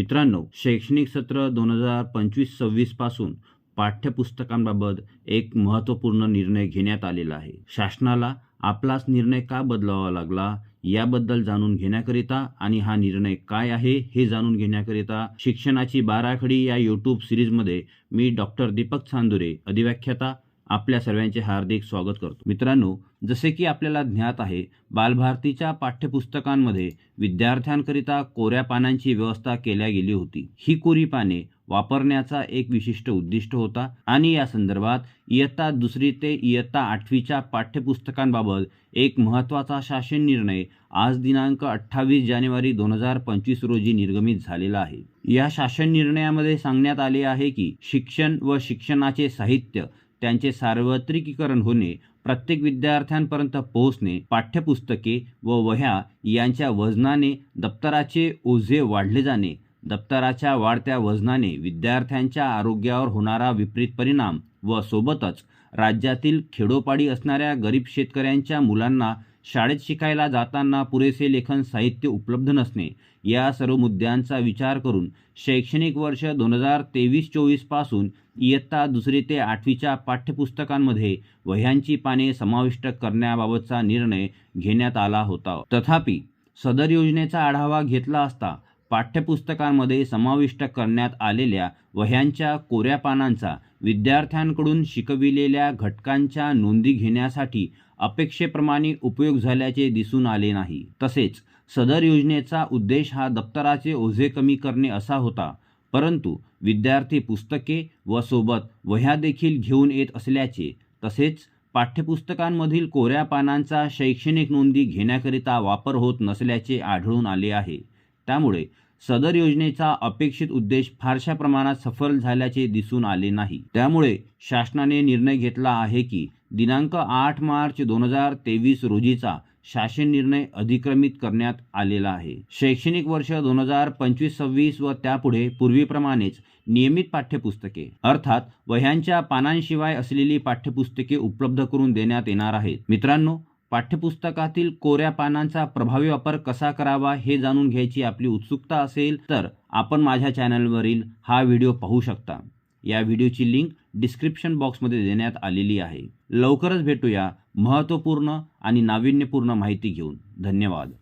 मित्रांनो शैक्षणिक सत्र दोन हजार पंचवीस सव्वीसपासून पाठ्यपुस्तकांबाबत एक महत्त्वपूर्ण निर्णय घेण्यात आलेला आहे. शासनाला आपलाच निर्णय का बदलावा लागला याबद्दल जाणून घेण्याकरिता आणि हा निर्णय काय आहे हे जाणून घेण्याकरिता शिक्षणाची बाराखडी या यूट्यूब सिरीजमध्ये मी डॉक्टर दीपक चांदुरे अधिव्याख्याता आपल्या सर्वांचे हार्दिक स्वागत करतो. मित्रांनो जसे की आपल्याला ज्ञात आहे बालभारतीच्या पाठ्यपुस्तकांमध्ये विद्यार्थ्यांकरिता कोऱ्या पानांची व्यवस्था केल्या गेली होती. ही कोरी पाने वापरण्याचा एक विशिष्ट उद्दिष्ट होता आणि या संदर्भात इयत्ता दुसरी ते इयत्ता आठवीच्या पाठ्यपुस्तकांबाबत एक महत्त्वाचा शासन निर्णय आज दिनांक अठ्ठावीस जानेवारी दोन हजार पंचवीस रोजी निर्गमित झालेला आहे. या शासन निर्णयामध्ये सांगण्यात आले आहे की शिक्षण व शिक्षणाचे साहित्य त्यांचे सार्वत्रिकीकरण होणे प्रत्येक विद्यार्थ्यांपर्यंत पोहोचणे पाठ्यपुस्तके व वह्या यांच्या वजनाने दप्तराचे ओझे वाढले जाणे दप्तराच्या वाढत्या वजनाने विद्यार्थ्यांच्या आरोग्यावर होणारा विपरीत परिणाम व सोबतच राज्यातील खेडोपाडी असणाऱ्या गरीब शेतकऱ्यांच्या मुलांना शाळेत शिकायला जाताना पुरेसे लेखन साहित्य उपलब्ध नसणे या सर्व मुद्द्यांचा विचार करून शैक्षणिक वर्ष दोन हजार तेवीस चोवीसपासून इयत्ता दुसरी ते आठवीच्या पाठ्यपुस्तकांमध्ये वह्यांची पाने समाविष्ट करण्याबाबतचा निर्णय घेण्यात आला होता. तथापि सदर योजनेचा आढावा घेतला असता पाठ्यपुस्तकांमध्ये समाविष्ट करण्यात आलेल्या वह्यांच्या कोऱ्या पानांचा विद्यार्थ्यांकडून शिकविलेल्या घटकांच्या नोंदी घेण्यासाठी अपेक्षेप्रमाणे उपयोग झाल्याचे दिसून आले नाही. तसेच सदर योजनेचा उद्देश हा दप्तराचे ओझे कमी करणे असा होता. परंतु विद्यार्थी पुस्तके व सोबत वह्या देखील घेऊन येत असल्याचे तसेच पाठ्यपुस्तकांमधील कोऱ्या पानांचा शैक्षणिक नोंदी घेण्याकरिता वापर होत नसल्याचे आढळून आले आहे. त्यामुळे सदर योजनेचा अपेक्षित उद्देश फारशा प्रमाणात सफल झाल्याचे दिसून आले नाही. त्यामुळे शासनाने निर्णय घेतला आहे की दिनांक आठ मार्च दोन हजार तेवीस रोजीचा शासन निर्णय अधिक्रमित करण्यात आलेला आहे. शैक्षणिक वर्ष दोन हजार पंचवीस सव्वीस व त्यापुढे पूर्वीप्रमाणेच नियमित पाठ्यपुस्तके अर्थात वह्यांच्या पानांशिवाय असलेली पाठ्यपुस्तके उपलब्ध करून देण्यात येणार आहेत. मित्रांनो पाठ्यपुस्तकातील कोऱ्या पानांचा प्रभावी वापर कसा करावा हे जाणून घ्यायची आपली उत्सुकता असेल तर आपण माझ्या चॅनलवरील हा व्हिडिओ पाहू शकता. या व्हिडिओची लिंक डिस्क्रिप्शन बॉक्समध्ये देण्यात आलेली आहे. लवकरच भेटूया महत्त्वपूर्ण आणि नाविन्यपूर्ण माहिती घेऊन. धन्यवाद.